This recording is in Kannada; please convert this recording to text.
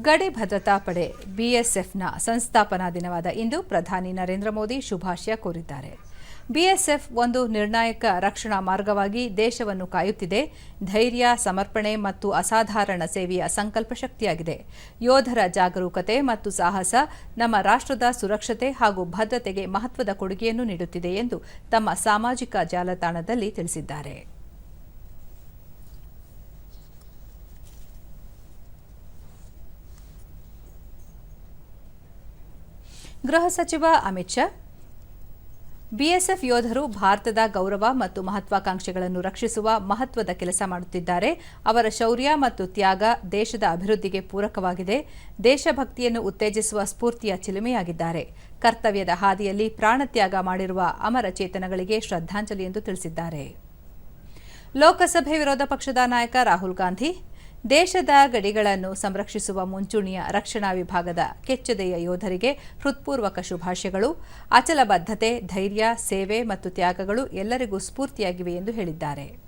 ಗಡಿ ಭದ್ರತಾ ಪಡೆ ಬಿಎಸ್ಎಫ್ನ ಸಂಸ್ಥಾಪನಾ ದಿನವಾದ ಇಂದು ಪ್ರಧಾನಿ ನರೇಂದ್ರ ಮೋದಿ ಶುಭಾಶಯ ಕೋರಿದ್ದಾರೆ. ಬಿಎಸ್ಎಫ್ ಒಂದು ನಿರ್ಣಾಯಕ ರಕ್ಷಣಾ ಮಾರ್ಗವಾಗಿ ದೇಶವನ್ನು ಕಾಯುತ್ತಿದೆ. ಧೈರ್ಯ, ಸಮರ್ಪಣೆ ಮತ್ತು ಅಸಾಧಾರಣ ಸೇವೆಯ ಸಂಕಲ್ಪ ಶಕ್ತಿಯಾಗಿದೆ. ಯೋಧರ ಜಾಗರೂಕತೆ ಮತ್ತು ಸಾಹಸ ನಮ್ಮ ರಾಷ್ಟ್ರದ ಸುರಕ್ಷತೆ ಹಾಗೂ ಭದ್ರತೆಗೆ ಮಹತ್ವದ ಕೊಡುಗೆಯನ್ನು ನೀಡುತ್ತಿದೆ ಎಂದು ತಮ್ಮ ಸಾಮಾಜಿಕ ಜಾಲತಾಣದಲ್ಲಿ ತಿಳಿಸಿದ್ದಾರೆ. ಗೃಹ ಸಚಿವ ಅಮಿತ್ ಶಾ, ಬಿಎಸ್ಎಫ್ ಯೋಧರು ಭಾರತದ ಗೌರವ ಮತ್ತು ಮಹತ್ವಾಕಾಂಕ್ಷೆಗಳನ್ನು ರಕ್ಷಿಸುವ ಮಹತ್ವದ ಕೆಲಸ ಮಾಡುತ್ತಿದ್ದಾರೆ. ಅವರ ಶೌರ್ಯ ಮತ್ತು ತ್ಯಾಗ ದೇಶದ ಅಭಿವೃದ್ಧಿಗೆ ಪೂರಕವಾಗಿದೆ. ದೇಶಭಕ್ತಿಯನ್ನು ಉತ್ತೇಜಿಸುವ ಸ್ಫೂರ್ತಿಯ ಚಿಲುಮೆಯಾಗಿದ್ದಾರೆ. ಕರ್ತವ್ಯದ ಹಾದಿಯಲ್ಲಿ ಪ್ರಾಣತ್ಯಾಗ ಮಾಡಿರುವ ಅಮರ ಚೇತನಗಳಿಗೆ ಶ್ರದ್ಧಾಂಜಲಿ ಎಂದು ತಿಳಿಸಿದ್ದಾರೆ. ಲೋಕಸಭೆ ವಿರೋಧ ಪಕ್ಷದ ನಾಯಕ ರಾಹುಲ್ ಗಾಂಧಿ ದೇಶದ ಗಡಿಗಳನ್ನು ಸಂರಕ್ಷಿಸುವ ಮುಂಚೂಣಿಯ ರಕ್ಷಣಾ ವಿಭಾಗದ ಕೆಚ್ಚದೆಯ ಯೋಧರಿಗೆ ಹೃತ್ಪೂರ್ವಕ ಶುಭಾಶಯಗಳು. ಅಚಲಬದ್ಧತೆ ಧೈರ್ಯ, ಸೇವೆ ಮತ್ತು ತ್ಯಾಗಗಳು ಎಲ್ಲರಿಗೂ ಸ್ಫೂರ್ತಿಯಾಗಿವೆ ಎಂದು ಹೇಳಿದ್ದಾರೆ.